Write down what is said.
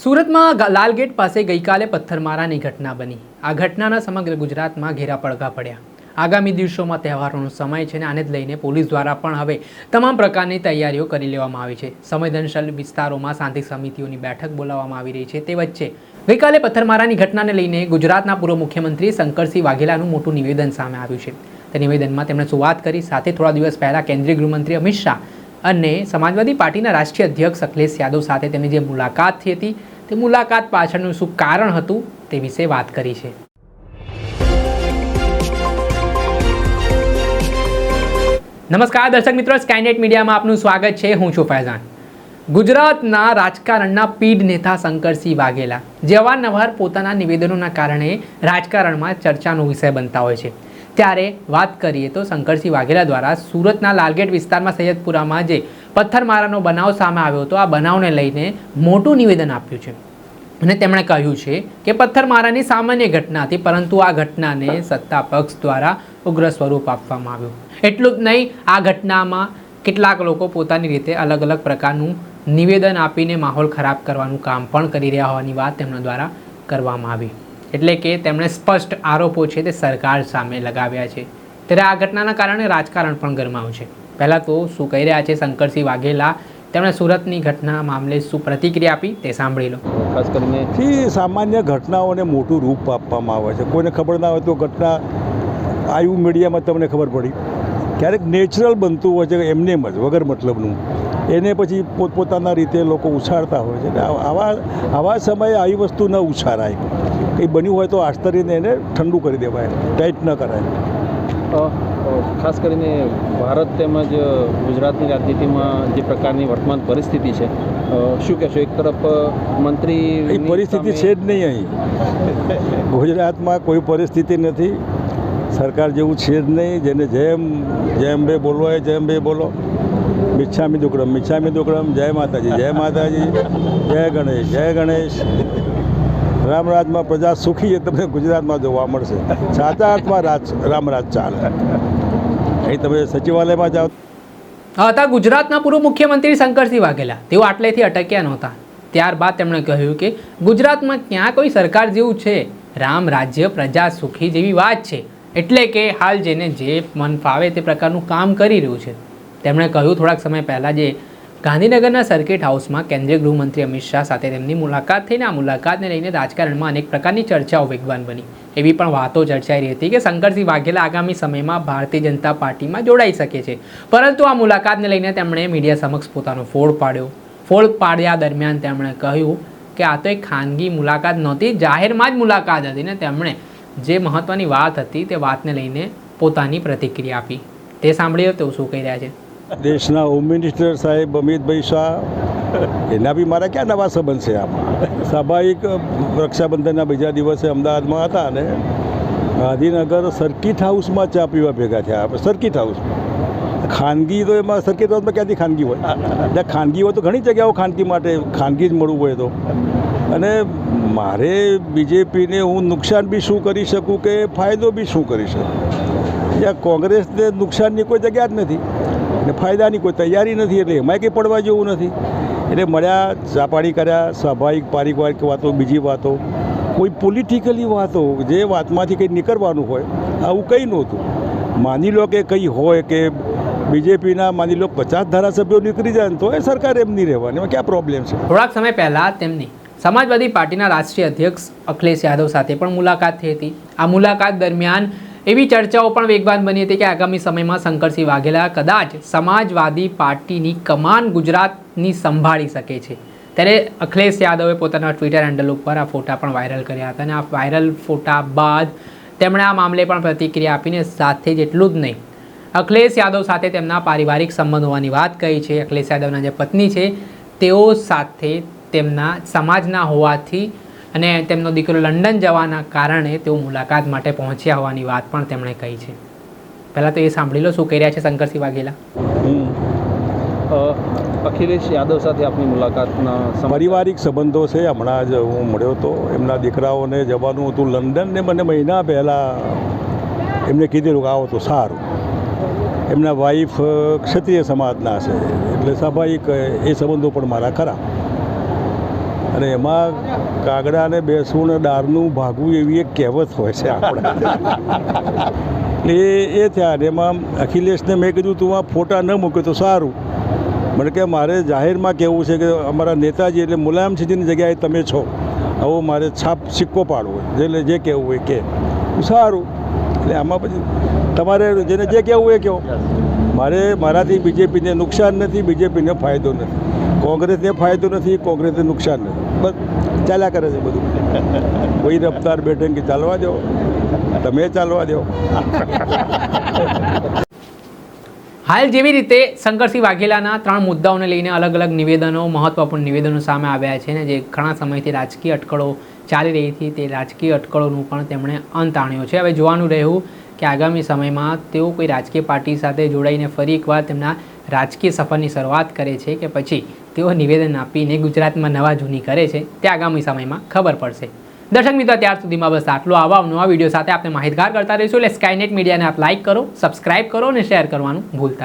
સુરતમાં લાલગેટ પાસે ગઈકાલે પથ્થરમારાની ઘટના બની. આ ઘટનાના સમગ્ર ગુજરાતમાં ઘેરા પડઘા પડ્યા. આગામી દિવસોમાં તહેવારોનો સમય છે અને આને જ લઈને પોલીસ દ્વારા પણ હવે તમામ પ્રકારની તૈયારીઓ કરી લેવામાં આવી છે. સંવેદનશીલ વિસ્તારોમાં શાંતિ સમિતિઓની બેઠક બોલાવવામાં આવી રહી છે. તે વચ્ચે ગઈકાલે પથ્થરમારાની ઘટનાને લઈને ગુજરાતના પૂર્વ મુખ્યમંત્રી શંકરસિંહ વાઘેલાનું મોટું નિવેદન સામે આવ્યું છે. તે નિવેદનમાં તેમણે શું વાત કરી? સાથે થોડા દિવસ પહેલા કેન્દ્રીય ગૃહમંત્રી અમિત શાહ અને સમાજવાદી પાર્ટીના રાષ્ટ્રીય અધ્યક્ષ અખિલેશ યાદવ સાથે તેમની જે મુલાકાત થઈ હતી, તે મુલાકાત પાછળનું શું કારણ હતું તે વિશે વાત કરી છે. નમસ્કાર, દર્શક મિત્રો સ્કાયનેટ મીડિયામાં આપનું સ્વાગત છે. હું છું ફૈઝાન. ગુજરાતના રાજકારણના પીઢ નેતા શંકરસિંહ વાઘેલા જે પોતાના નિવેદનોના કારણે રાજકારણમાં ચર્ચાનો વિષય બનતા હોય છે. ત્યારે વાત કરીએ તો શંકરસિંહ વાઘેલા દ્વારા સુરતના લાલગેટ વિસ્તારમાં સૈયદપુરામાં જે પથ્થરમારાનો બનાવ સામે આવ્યો હતો, આ બનાવને લઈને મોટું નિવેદન આપ્યું છે. અને તેમણે કહ્યું છે કે પથ્થરમારાની સામાન્ય ઘટના હતી પરંતુ આ ઘટનાને સત્તા પક્ષ દ્વારા ઉગ્ર સ્વરૂપ આપવામાં આવ્યું. એટલું જ નહીં, આ ઘટનામાં કેટલાક લોકો પોતાની રીતે અલગ અલગ પ્રકારનું નિવેદન આપીને માહોલ ખરાબ કરવાનું કામ પણ કરી રહ્યા હોવાની વાત તેમના દ્વારા કરવામાં આવી. એટલે કે તેમણે સ્પષ્ટ આરોપો છે તે સરકાર સામે લગાવ્યા છે. ત્યારે આ ઘટનાના કારણે રાજકારણ પણ ગરમાયું છે. પહેલાં તો શું કહી રહ્યા છે શંકરસિંહ વાઘેલા? તેમણે સુરતની ઘટના મામલે શું પ્રતિક્રિયા આપી તે સાંભળી લો. ખાસ કરીને સામાન્ય ઘટનાઓને મોટું રૂપ આપવામાં આવે છે. કોઈને ખબર ના હોય તો ઘટના આયુ મીડિયામાં તમને ખબર પડી. ક્યારેક નેચરલ બનતું હોય છે, એમને એમ જ, વગર મતલબનું. એને પછી પોતપોતાના રીતે લોકો ઉછાળતા હોય છે. આવા આવા સમયે આવી વસ્તુ ન ઉછારાય કંઈ બન્યું હોય તો આશ્ચર્યને એને ઠંડુ કરી દેવાય. ટાઈટ ન કરાય. ખાસ કરીને ભારત તેમજ ગુજરાતની રાજનીતિમાં જે પ્રકારની વર્તમાન પરિસ્થિતિ છે શું કહેશો? એક તરફ મંત્રી એ પરિસ્થિતિ છે જ નહીં અહીં. ગુજરાતમાં કોઈ પરિસ્થિતિ નથી. સરકાર જેવું છે જ નહીં. જેને જેમ જેમ બે બોલવો હોય જેમ બે બોલો. મિચ્છામી દુકડમ મિચ્છામી દુકડમ. જય માતાજી જય માતાજી. જય ગણેશ જય ગણેશ. રામરાજમાં પ્રજા સુખી છે, તમને ગુજરાતમાં જોવા મળશે. સાચા અર્થમાં રાજ રામરાજ ચાલે. અહીં તમે સચિવાલયમાં જાઓ. હતા ગુજરાતના પૂર્વ મુખ્યમંત્રી શંકરસિંહ વાઘેલા. તેઓ આટલેથી અટક્યા નહોતા. ત્યારબાદ તેમણે કહ્યું કે ગુજરાતમાં ક્યાં કોઈ સરકાર જેવું છે? રામ રાજ્ય પ્રજા સુખી જેવી વાત છે. એટલે કે હાલ જેને જે મન ફાવે તે પ્રકારનું કામ કરી રહ્યું છે. તેમણે કહ્યું થોડાક સમય પહેલાં જે ગાંધીનગરના સર્કિટ હાઉસમાં કેન્દ્રીય ગૃહમંત્રી અમિત શાહ સાથે તેમની મુલાકાત થઈને આ મુલાકાતને લઈને રાજકારણમાં અનેક પ્રકારની ચર્ચાઓ વેગવાન બની. એવી પણ વાતો ચર્ચાઈ રહી હતી કે શંકરસિંહ વાઘેલા આગામી સમયમાં ભારતીય જનતા પાર્ટીમાં જોડાઈ શકે છે. પરંતુ આ મુલાકાતને લઈને તેમણે મીડિયા સમક્ષ પોતાનો ફોડ પાડ્યો. ફોડ પાડ્યા દરમિયાન તેમણે કહ્યું કે આ તો એક ખાનગી મુલાકાત નહોતી, જાહેરમાં જ મુલાકાત હતી ને તેમણે જે મહત્ત્વની વાત હતી તે વાતને લઈને પોતાની પ્રતિક્રિયા આપી. તે સાંભળ્યો તો શું કહી રહ્યા છે? દેશના હોમ મિનિસ્ટર સાહેબ અમિતભાઈ શાહ, એના બી મારા ક્યાં નવા સંબંધ છે આમાં? સ્વાભાવિક રક્ષાબંધનના બીજા દિવસે અમદાવાદમાં હતા અને ગાંધીનગર સર્કિટ હાઉસમાં ચા પીવા ભેગા થયા. આપણે સર્કિટ હાઉસ ખાનગી તો એમાં સર્કિટ હાઉસમાં ક્યાંથી ખાનગી હોય? એટલે ખાનગી હોય તો ઘણી જગ્યાઓ ખાનગી માટે ખાનગી જ મળવું હોય તો. અને મારે બીજેપીને હું નુકસાન બી શું કરી શકું કે ફાયદો બી શું કરી શકું? જ્યાં કોંગ્રેસને નુકસાનની કોઈ જગ્યા જ નથી. અને ફાયદાની કોઈ તૈયારી નથી એટલે એમાંય કંઈ પડવા જેવું નથી. એટલે મળ્યા ચાપાડી કર્યા, સ્વાભાવિક પારિવારિક વાતો, બીજી વાતો. કોઈ પોલિટિકલી વાતો જે વાતમાંથી કંઈ નીકળવાનું હોય, આવું કંઈ નહોતું. માની લો કે કંઈ હોય કે બીજેપીના માની લો પચાસ ધારાસભ્યો નીકળી જાય ને તો એ સરકાર એમ નહીં રહેવાની. એમાં ક્યાં પ્રોબ્લેમ છે? થોડાક સમય પહેલાં તેમની સમાજવાદી પાર્ટીના રાષ્ટ્રીય અધ્યક્ષ અખિલેશ યાદવ સાથે પણ મુલાકાત થઈ હતી. આ મુલાકાત દરમિયાન એવી ચર્ચાઓ પણ વેગવાન બની હતી કે આગામી સમયમાં શંકરસિંહ વાઘેલા કદાચ સમાજવાદી પાર્ટીની કમાન ગુજરાતની સંભાળી શકે છે. ત્યારે અખિલેશ યાદવે પોતાના ટ્વિટર હેન્ડલ ઉપર આ ફોટા પણ વાયરલ કર્યા હતા અને આ વાયરલ ફોટા બાદ તેમણે આ મામલે પણ પ્રતિક્રિયા આપીને સાથે જ એટલું જ નહીં. અખિલેશ યાદવ સાથે તેમના પારિવારિક સંબંધ હોવાની વાત કહી છે. અખિલેશ યાદવના જે પત્ની છે, તેઓ સાથે તેમના સમાજના હોવાથી અને તેમનો દીકરો લંડન જવાના કારણે તેઓ મુલાકાત માટે પહોંચ્યા હોવાની વાત પણ તેમણે કહી છે. પહેલાં તો એ સાંભળી લો શું કહી રહ્યા છે શંકરસિંહ વાઘેલા. અખિલેશ યાદવ સાથે આપની મુલાકાતના પારિવારિક સંબંધો છે હમણાં જ હું મળ્યો હતો એમના દીકરાઓને જવાનું હતું લંડન ને મને મહિના પહેલાં એમને કીધેલું કે આવો તો સારું. એમના વાઈફ ક્ષત્રિય સમાજના છે. એટલે સ્વાભાવિક એ સંબંધો પણ મારા ખરા. અને એમાં કાગડાને બેસવું ને દારનું ભાગવું એવી એક કહેવત હોય છે આપણે. એ એ થયા અને એમાં અખિલેશને મેં કીધું, તું આ ફોટા ન મૂકે તો સારું. મને કે, મારે જાહેરમાં કહેવું છે કે અમારા નેતાજી એટલે મુલાયમસિંહજીની જગ્યાએ તમે છો. આવો મારે છાપ, સિક્કો પાડવો એટલે જે કહેવું હોય કે. સારું. એટલે આમાં પછી તમારે જેને જે કહેવું એ કહો. મારે, મારાથી બીજેપીને નુકસાન નથી, બીજેપીને ફાયદો નથી. કોંગ્રેસને ફાયદો નથી, કોંગ્રેસને નુકસાન નથી. બસ ચાલ્યા કરે છે બધું. કોઈ રફતાર બેઠે કે ચાલવા દો. તમે ચાલવા દો. હાલ જેવી રીતે શંકરસિંહ વાઘેલાના ત્રણ મુદ્દાઓને લઈને અલગ અલગ નિવેદનો, મહત્વપૂર્ણ નિવેદનો સામે આવ્યા છે ને જે ઘણા સમયથી રાજકીય અટકળો ચાલી રહી હતી, તે રાજકીય અટકળોનું પણ તેમણે અંત આણ્યો છે. હવે જોવાનું રહ્યું કે આગામી સમયમાં તેઓ કોઈ રાજકીય પાર્ટી સાથે જોડાઈને ફરી એકવાર તેમના રાજકીય સફરની શરૂઆત કરે છે કે પછી તેઓ નિવેદન આપીને ગુજરાતમાં નવા જૂની કરે છે, તે આગામી સમયમાં ખબર પડશે. દર્શક મિત્રો, ત્યાર સુધીમાં બસ આટલો આવા નવા વીડિયો સાથે આપણે માહિતગાર કરતા રહીશું. એટલે સ્કાયનેટ મીડિયાને આપ લાઇક કરો સબસ્ક્રાઇબ કરો અને શેર કરવાનું ભૂલતા નહીં